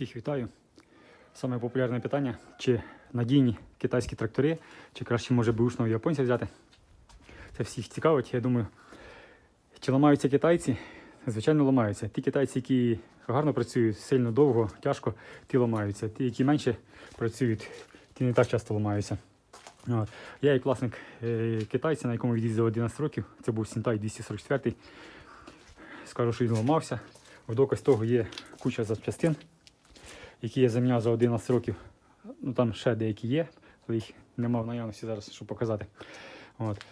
Всіх вітаю. Саме популярне питання: чи надійні китайські трактори, чи краще може бушного японця взяти. Це всіх цікавить. Я думаю, чи ламаються китайці? Звичайно, ламаються. Ті китайці, які гарно працюють, сильно довго, тяжко, ті ламаються. Ті, які менше працюють, ті не так часто ламаються. От. Я як власник е, китайця, на якому від'їздив 11 років, це був Сінтай 244. Скажу, що він ламався. В доказ того є куча запчастин, які я заміняв за 11 років. Ну там ще деякі є, але їх нема в наявності зараз, щоб показати. От.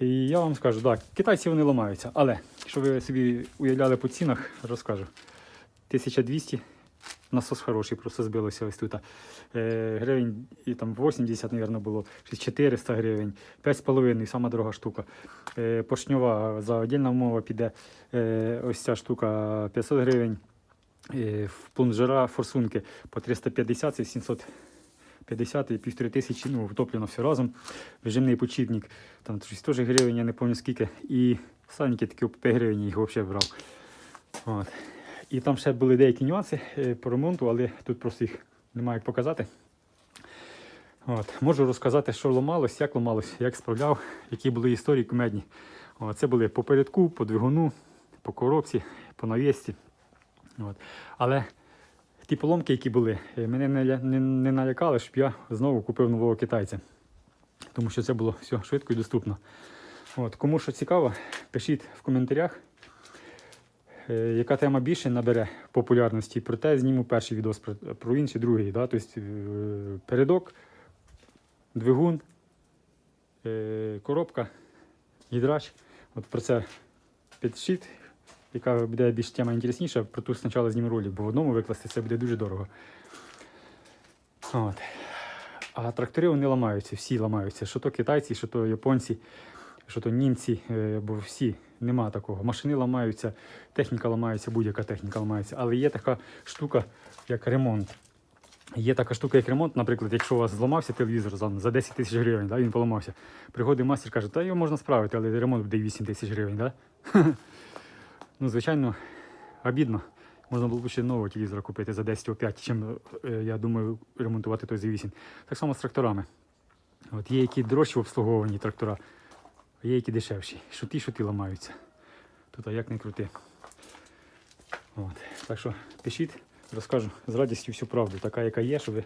І я вам скажу, так, китайці вони ламаються, але щоб ви собі уявляли по цінах, розкажу. 1200, насос хороший, просто збилося ось тут. Е, гривень і там 80, мабуть, було, 400 гривень, 5,5, сама дорога штука. Е, поршньова за отдільна мова піде е, ось ця штука 500 гривень. Е, в плунжера форсунки по 350 це 750 і півтори тисячі, ну, втоплено все разом. Режимний почіпник, там щось теж гривень, я не пам'ятаю скільки. І сальники такі 5 гривень їх взагалі брав. От. І там ще були деякі нюанси е, по ремонту, але тут просто їх немає як показати. От. Можу розказати, що ламалось, як ламалось, як справляв, які були історії кумедні. Це були по передку, по двигуну, по коробці, по навісці. От. Але ті поломки, які були, е, мене не, не, не налякали, щоб я знову купив нового китайця. Тому що це було все швидко і доступно. От. Кому що цікаво, пишіть в коментарях, е, яка тема більше набере популярності. Проте зніму перший відос про, про інший, другий. Да? Тобто, е, передок, двигун, коробка, гідрач. От про це підшит, яка буде більш тема інтересніша, про ту спочатку зніму ролик, бо в одному викласти це буде дуже дорого. От. А трактори вони ламаються, всі ламаються. Що то китайці, що то японці, що то німці, е, бо всі нема такого. Машини ламаються, техніка ламається, будь-яка техніка ламається. Але є така штука, як ремонт. Є така штука, як ремонт, наприклад, якщо у вас зламався телевізор за, за 10 тисяч гривень, да, він поламався. Приходить мастер каже, та його можна справити, але ремонт буде 8 тисяч гривень. Да? ну, звичайно, обідно. Можна було б ще нового телевізора купити за 10 5, чим, е, я думаю, ремонтувати той за 8. Так само з тракторами. От є які дорожчі в обслуговуванні трактора, а є які дешевші. Що ті, що ті ламаються. Тут а як не крути. От. Так що пишіть, розкажу з радістю всю правду, така, яка є, щоб ви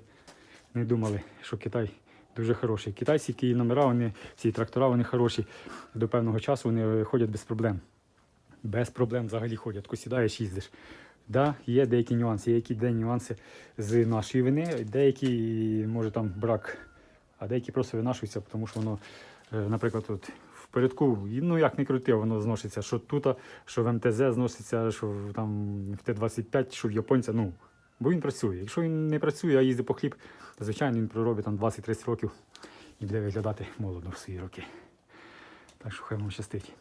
не думали, що Китай дуже хороший. Китайці, які номера, вони, ці трактора, вони хороші. До певного часу вони ходять без проблем. Без проблем взагалі ходять. Сідаєш, їздиш. Да, є деякі нюанси, є які де нюанси з нашої вини, деякі, може там брак, а деякі просто винашуються, тому що воно, е, наприклад, в передку, і, ну як не крути, воно зноситься, що тут, що в МТЗ зноситься, що там в Т-25, що в японця, ну, бо він працює. Якщо він не працює, а їздить по хліб, звичайно він проробить там 20-30 років і буде виглядати молодо в свої роки. Так що хай вам щастить.